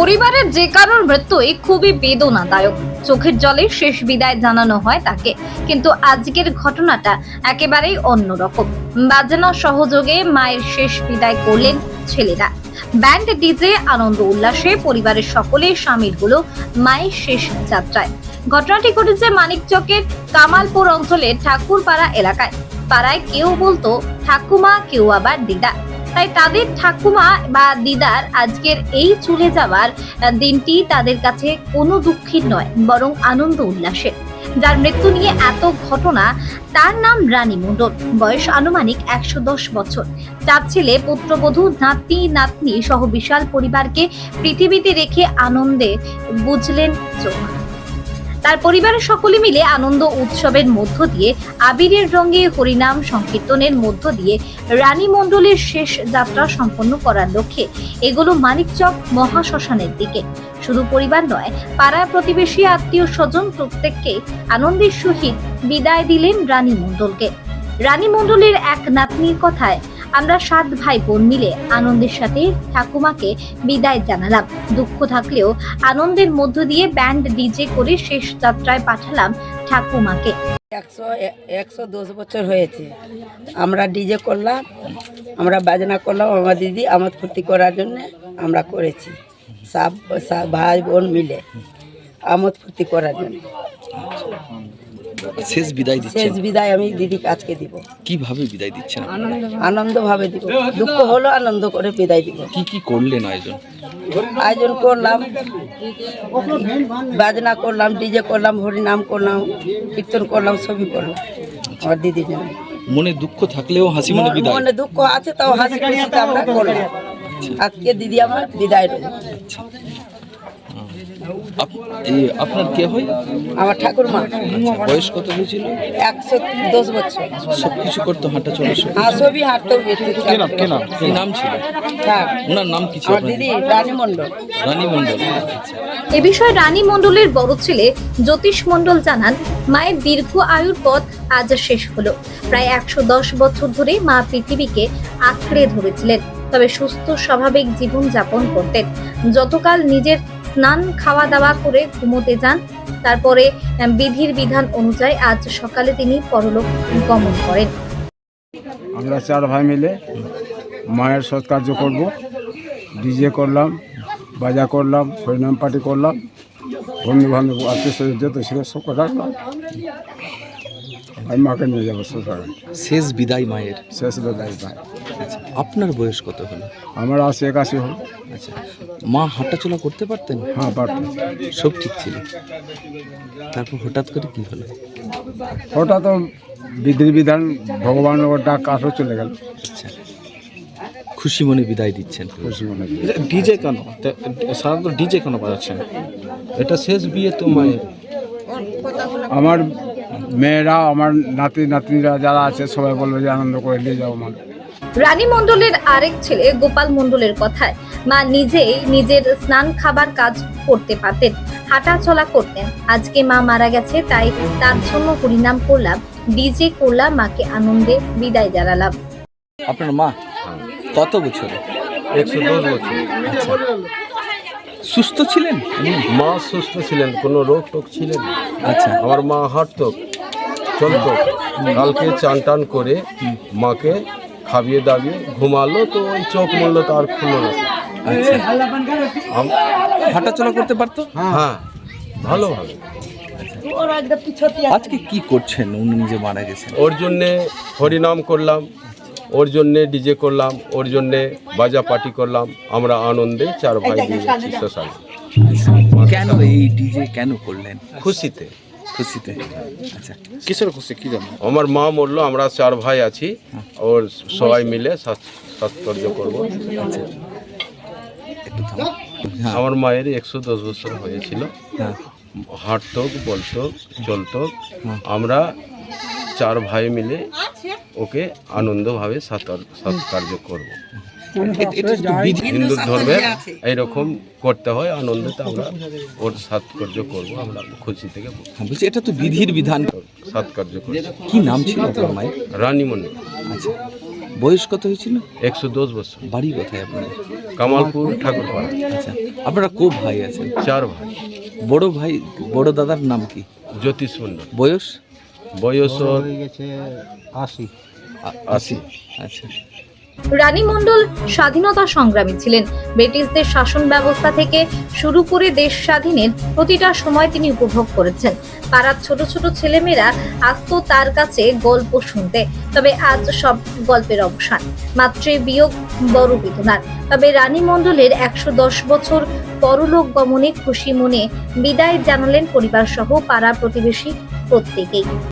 পরিবারের যে কারোর মৃত্যুই খুবই বেদনাদায়ক। চোখের জলে শেষ বিদায় জানানো হয় তাকে। কিন্তু আজকের ঘটনাটা একেবারেই অন্যরকম। বাজনা সহযোগে মায়ের শেষ বিদায় করলেন ছেলেরা। ব্যান্ড ডিজে আনন্দ উল্লাসে পরিবারের সকলে সামিল হলো মায়ের শেষ যাত্রায়। ঘটনাটি ঘটেছে মানিকচকের কামালপুর অঞ্চলের ঠাকুরপাড়া এলাকায়। পাড়ায় কেউ বলতো, ঠাকুমা, কেউ আবার দিদা। তাই তাদের ঠাকুমা বা দিদার আজকের এই চলে যাওয়ার দিনটি তাদের কাছে কোনো দুঃখের নয়, বরং আনন্দ উল্লাসের। যার মৃত্যু নিয়ে এত ঘটনা, তার নাম রানী মণ্ডল। বয়স আনুমানিক একশো দশ বছর। চার ছেলে, পুত্রবধূ, নাতি, নাতনি সহ বিশাল পরিবারকে পৃথিবীতে রেখে আনন্দে বুঝলেন চোখ। তার পরিবারের সকলে মিলে আনন্দ উৎসবের মধ্য দিয়ে আবিরের রঙে হরিনাম সংকীর্তনের মধ্য দিয়ে রানী মণ্ডলের শেষ যাত্রা সম্পন্ন করার লক্ষ্যে এগুলো মানিকচক মহাশ্মশানের দিকে। শুধু পরিবার নয় পাড়া প্রতিবেশী, আত্মীয় স্বজন প্রত্যেককে আনন্দের সহিত বিদায় দিলেন রানী মণ্ডলকে। রানী মণ্ডলের এক নাতনির কথায় আমরা সাত ভাই বোন মিলে আনন্দের সাথে ঠাকুমাকে বিদায় জানালাম। দুঃখ থাকলেও আনন্দের মধ্য দিয়ে ব্যান্ড ডিজে করে শেষ যাত্রায় পাঠালাম ঠাকুমাকে। একশো একশো দশ বছর হয়েছে। আমরা ডিজে করলাম, আমরা বাজনা করলাম, আমার দিদি আমার ফুর্তি করার জন্য আমরা করেছি। সব ভাই বোন মিলে আমোদ ফুর্তি করার জন্য। শেষ বিদায় শেষ বিদায় আমি দিদিকে আজকে দিব। কীভাবে বিদায় দিচ্ছেন আনন্দভাবে। দিব। দুঃখ হলো আনন্দ করে বিদায় দিব। কি কি করলেন আয়োজন? আয়োজন করলাম বাজনা করলাম ডিজে করলাম হরিনাম করলাম কীর্তন করলাম ছবি করলাম। আমার দিদির জন্য মনে দুঃখ থাকলেও হাসি মনে বিদায়? মনে দুঃখ আছে তাও হাসি খুশিতে আমরা করলাম। আজকে দিদি আমার বিদায় রইল। এই আপনার কে হয়? আমার ঠাকুরমা। আচ্ছা, বয়স কত হয়েছিল? একশো দশ বছর। সব কিছু করতো হাঁটা চলা সব ছবি হাঁটতেও কি নাম ছিল? হ্যাঁ। ওনার নাম কি ছিল দিদি রানী মণ্ডল। রানী মণ্ডল। এ বিষয়ে রানী মণ্ডলের বড় ছেলে জ্যোতিষ মণ্ডল জানান মায়ের দীর্ঘ আয়ুর পথ আজ শেষ হলো। প্রায় একশো দশ বছর ধরে মা পৃথিবীকে আঁকড়ে ধরেছিলেন। তবে সুস্থ স্বাভাবিক জীবন যাপন করতেন। যতকাল নিজের স্নান খাওয়া দাওয়া করে ঘুমোতে যান। তারপরে বিধির বিধান অনুযায়ী আজ সকালে তিনি পরলোক গমন করেন। আমরা চার ভাই মিলে মায়ের সৎকার্য করব। ডিজে করলাম, বাজা করলাম হরিনাম পার্টি করলাম। বন্ধু বান্ধব আত্মীয় স্বজন যত ছিল সব রাখলাম আমি মাকে নিয়ে যাব শ্বশুর শেষ বিদায় মায়ের? শেষ বেলায় ভাই। আচ্ছা আপনার বয়স কত হলো? আমার আশি একাশি হল। আচ্ছা মা হাঁটাচলা করতে পারতেন? হ্যাঁ পারতাম সব ঠিক ছিল। তারপর হঠাৎ করে কি হলো? তো বিধি বিধান ভগবানের ওর ডাক কাঠও চলে গেল। আচ্ছা খুশি মনে বিদায় দিচ্ছেন? খুশি মনে। ডিজে কেন? সাধারণত ডিজে কেন বাজাচ্ছেন? এটা শেষ বিয়ে তো মায়ের। আমার মেয়েরা আমার নাতি নাতনিরা যারা আছে সবাই বলবে যে আনন্দ করে নিয়ে যাও মা। রানী মণ্ডলের আরেক ছেলে গোপাল মণ্ডলের কথায় মা নিজেই নিজের স্নান খাবার কাজ করতে পারতেন হাঁটা চলা করতেন। আজকে মা মারা গেছে তাই তার জন্য হরিনাম করলাম ডিজে করলাম মাকে আনন্দে বিদায় জানালাম। আপনার মা কত বছর? একশো দশ বছর। সুস্থ ছিলেন? মা সুস্থ ছিলেন কোনো রোগ টোগ ছিলেন না। আচ্ছা। আমার মা হাঁটতো। চলতো কালকে চান টান করে মাকে খাবিয়ে দাবিয়ে ঘুমালো তো ওই চোখ মরলো তো আর খুললো না। আচ্ছা। হাঁটাচলা করতে পারতো? হ্যাঁ। ভালো ভালো। আজকে কি করছেন? উনি নিজে মারা গেছেন। ওর জন্যে হরিনাম করলাম ওর জন্যে ডিজে করলাম ওর জন্যে বাজা পার্টি করলাম। আমরা আনন্দে চার ভাই দিয়ে কেন এই ডিজে কেন করলেন? খুশিতে। খুশিতে? আচ্ছা। কিসের খুশি? কি জানো? আমার মা মরলো আমরা চার ভাই আছি ওর সবাই মিলে সৎকর্য করব। একটু হ্যাঁ। আমার মায়ের একশো দশ বছর হয়েছিল। হ্যাঁ। হাঁটতো বলতো চলতো আমরা চার ভাই মিলে ওকে আনন্দভাবে সাঁতার সৎকার্য করব। হিন্দু ধর্মে এইরকম করতে হয় আনন্দতে আমরা ওর সাৎকার্য করব আমরা খুশি থেকে হ্যাঁ, বলছি এটা তো বিধির বিধান। সাৎকার্য করছি। কি নাম ছিল আপনার মায়ের? রানী মন্দির। আচ্ছা বয়স কত হয়েছিল? একশো দশ বছর। বাড়ি কোথায় আপনাদের কামালপুর ঠাকুরপাড়া। আচ্ছা আপনারা কো ভাই আছেন? চার ভাই। বড় ভাই বড় দাদার নাম কি? জ্যোতিষ মন্ডল বয়স? বয়স ওর আ- আশি। আচ্ছা। রানী মণ্ডল স্বাধীনতা সংগ্রামী ছিলেন। ব্রিটিশদের শাসন ব্যবস্থা থেকে শুরু করে দেশ স্বাধীনের প্রতিটা সময় তিনি উপভোগ করেছেন। পাড়ার ছোট ছোট ছেলেমেয়েরা আসতো তার কাছে গল্প শুনতে। তবে আজ সব গল্পের অবসান মাত্রে বিয়োগ বড় বেদনার। তবে রানী মণ্ডলের একশো দশ বছর পরলোক গমনে খুশি মনে বিদায় জানালেন পরিবার সহ পাড়া প্রতিবেশী প্রত্যেকেই।